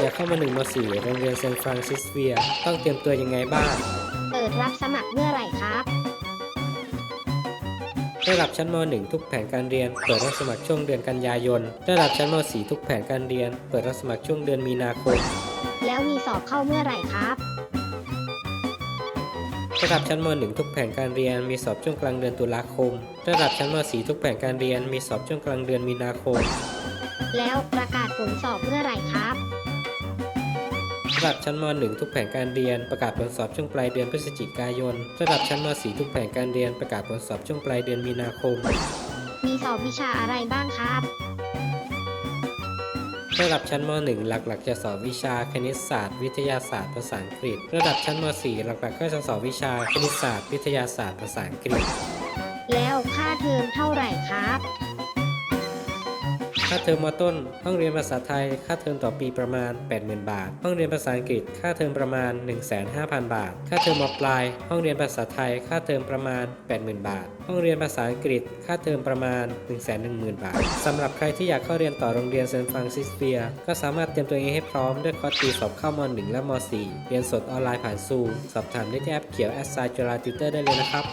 อยากเข้ามาหนึ่งมสี่โรงเรียนเซนต์ฟรานซิสเวียร์ต้องเตรียมตัวยังไงบ้าง เปิดรับสมัครเมื่อไหร่ครับ ระดับชั้นม .1 ทุกแผนการเรียน เปิดรับสมัครช่วงเดือนกันยายน ระดับชั้นม .4 ทุกแผนการเรียน เปิดรับสมัครช่วงเดือนมีนาคม แล้วมีสอบเข้าเมื่อไหร่ครับ ระดับชั้นม .1 ทุกแผนการเรียน มีสอบช่วงกลางเดือนตุลาคม ระดับชั้นม .4 ทุกแผนการเรียน มีสอบช่วงกลางเดือนมีนาคม แล้วประกาศผลสอบเมื่อไหร่ครับ ระดับชั้นม .1 ทุกแผนการเรียนประกาศผลสอบช่วงปลายเดือนพฤศจิกายน ระดับชั้นม .4 ทุกแผนการเรียนประกาศผลสอบช่วงปลายเดือนมีนาคม มีสอบวิชาอะไรบ้างครับ ระดับชั้นม .1 หลักๆ จะสอบวิชาคณิตศาสตร์ วิทยาศาสตร์ภาษาอังกฤษ ระดับชั้นม .4 หลักๆ ก็จะสอบวิชาคณิตศาสตร์ วิทยาศาสตร์ภาษาอังกฤษ แล้วค่าเทอมเท่าไหร่ครับ ค่าเทอมมต้น ห้องเรียนภาษาไทย ค่าเทอมต่อปีประมาณ 80,000 บาท ห้องเรียนภาษาอังกฤษ ค่าเทอมประมาณ 150,000 บาท ค่าเทอมมปลาย ห้องเรียนภาษาไทย ค่าเทอมประมาณ 80,000 บาท ห้องเรียนภาษาอังกฤษ ค่าเทอมประมาณ 110,000 บาท สำหรับใครที่อยากเข้าเรียนต่อโรงเรียนเซนต์ฟรานซิสเวีย ก็สามารถเตรียมตัวเองให้พร้อมด้วยคอร์สตีสอบเข้าม .1 และม .4 เรียนสดออนไลน์ผ่านซูมสอบถามได้ที่แอปเขียวแอสไซจุฬาติเตอร์ได้เลยนะครับ